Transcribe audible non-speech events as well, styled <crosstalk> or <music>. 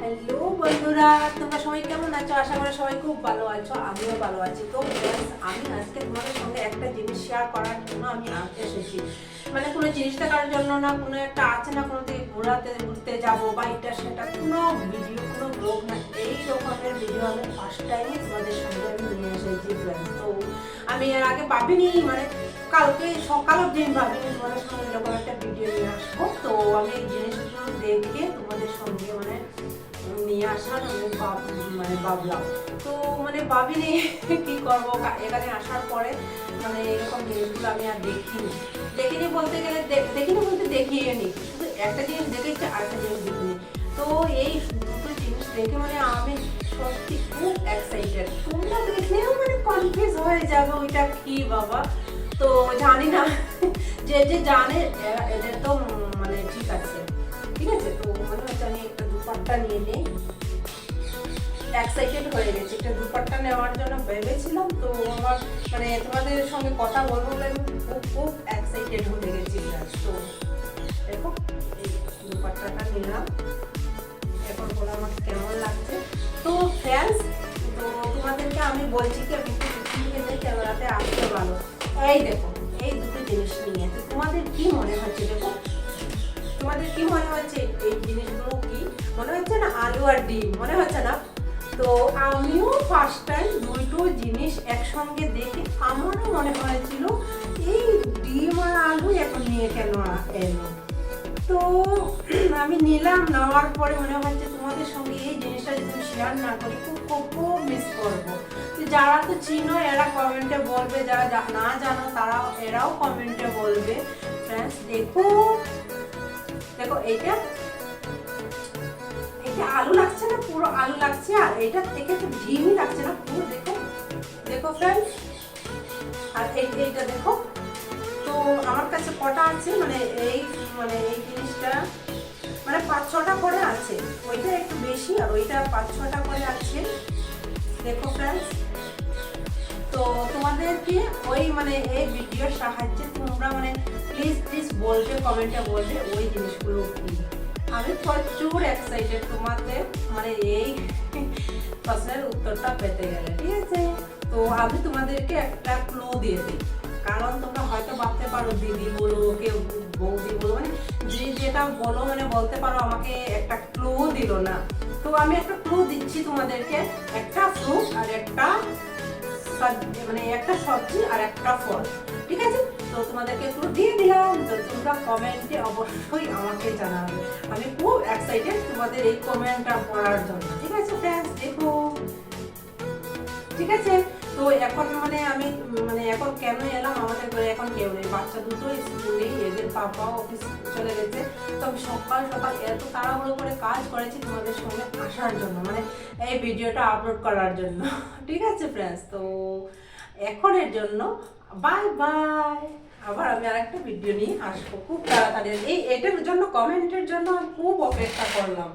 Hello বন্ধুরা, তোমরা সবাই কেমন আছো? আশা করি সবাই খুব ভালো আছো, আমিও ভালো আছি। তো আমি আজকে তোমাদের সঙ্গে একটা জিনিস শেয়ার করার জন্য আমি এসেছি। মানে কোনো জিনিস দেখার জন্য না, কোনো একটা আছে না, কোনো দিকে ঘোরাতে, ঘুরতে যাব বা এটা সেটা, কোনো ভিডিও কোনো ব্লগ না, এই রকমের ভিডিও আমি ফার্স্ট টাইমে তোমাদের সঙ্গে আমি নিয়ে এসেছি তো আমি এর আগে ভাবিনি মানে কালকে সকাল অব্দি আমি ভাবিনি তোমাদের সঙ্গে এরকম একটা ভিডিও নিয়ে আসব। তো আমি এই জিনিসগুলো দেখে তোমাদের সঙ্গে মানে আসার মানে ভাবলাম। তো মানে ভাবিনি <laughs> কি করব এখানে আসার পরে মানে এরকম জিনিসগুলো আমি আর দেখিনি। দেখিনি বলতে গেলে দেখিনি বলতে দেখিয়ে শুধু একটা জিনিস দেখেছি আর একটা জিনিস দেখিনি। তো এই দুটো জিনিস দেখে মানে আমি সত্যি খুব এক্সাইটেড তোমরা দেখলেও মানে কনফিউজ হয়ে যাবে, ওইটা কি বাবা? তো জানি না। <laughs> যে যে জানে এদের তো মানে ঠিক আছে। ঠিক আছে, তো মনে হচ্ছে আমি একটা দুপাট্টা নিয়ে নিই। এক্সাইটেড হয়ে গেছি। একটা দুপাট্টা নেওয়ার জন্য ভেবেছিলাম, তো আমার মানে তোমাদের সঙ্গে কথা বলব বলে আমি খুব খুব এক্সাইটেড হয়ে গেছি। তো দেখো, এই দুপাট্টাটা নিলাম। এখন বলো আমার কেমন লাগছে। তো ফ্রেন্ডস তো তোমাদেরকে আমি বলছি কি, আমি থেকে ক্যামেরাতে আসতে ভালো। এই দেখো, এই দুটো জিনিস নিয়ে। তো তোমাদের কি মনে হচ্ছে দেখো? তোমাদের কি মনে হচ্ছে এই জিনিসগুলো কি? মনে হচ্ছে না আলু আর ডিম? মনে হচ্ছে না? তো আমিও ফার্স্ট টাইম দুটো জিনিস একসঙ্গে দেখে আমারও মনে হয়েছিল, এই ডিম আর আলু এখন নিয়ে কেন এলো? তো আমি নিলাম, নেওয়ার পরে মনে হচ্ছে তোমাদের সঙ্গে এই জিনিসটা যদি শেয়ার না করি, খুব খুব মিস করব। যারা তো চিনো, এরা কমেন্টে বলবে, যারা না জানো তারা এরাও কমেন্টে বলবে। ফ্রেন্ডস দেখো দেখো, এইটা এটা আলু লাগছে পুরো আলু লাগছে, আর এটা থেকে তো ডিমই লাগছে না, পুরো দেখো দেখো ফ্রেন্ডস আর এই এইটা দেখো। তো আমার কাছে কটা আছে? মানে এই মানে এই জিনিসটা মানে পাঁচ ছটা করে আছে। ওইটা একটু বেশি, আর ওইটা পাঁচ ছটা করে আছে। দেখো ফ্রেন্ডস তো তোমাদেরকে ওই মানে এই ভিডিওর সাহায্যে তোমরা মানে প্লিজ প্লিজ বলবে কমেন্টে বলবে ওই জিনিসগুলো আমি প্রচুর এক্সাইটেড তোমাদের মানে এই প্রশ্নের উত্তরটা পেতে গেলে, ঠিক আছে? তো আমি তোমাদেরকে একটা ক্লো দিয়ে দিই। কারণ তোমরা হয়তো ভাবতে পারো, দিদি বলো, কেউ বৌদি বলো মানে যে যেটা বলো মানে বলতে পারো, আমাকে একটা ক্লো দিল না। তো আমি একটা ক্লু দিচ্ছি তোমাদেরকে, একটা ফ্রুট আর একটা মানে একটা সবজি আর একটা ফল, ঠিক আছে? তোমাদেরকে একটু দিয়ে দিলাম, তো তোমরা কমেন্টে অবশ্যই আমাকে জানাবে। আমি খুব এক্সাইটেড তোমাদের এই কমেন্টটা পড়ার জন্য। ঠিক আছে ফ্রেন্ডস দেখো। ঠিক আছে? তো এখন মানে আমি মানে এখন কেন এলাম? আমাদের ঘরে এখন কেউ নেই। বাচ্চা দুটো স্কুলেই এদের পাপা অফিস চলে গেছে। তো আমি সকাল সকাল এত তাড়াহুড়ো করে কাজ করেছি তোমাদের সঙ্গে আসার জন্য মানে এই ভিডিওটা আপলোড করার জন্য। <laughs> ঠিক আছে ফ্রেন্ডস তো এখনের জন্য বাই বাই আবার আমি আর একটা ভিডিও নিয়ে আসব। খুব তাড়াতাড়ি। এই এটার জন্য কমেন্টের জন্য আমি খুব অপেক্ষা করলাম।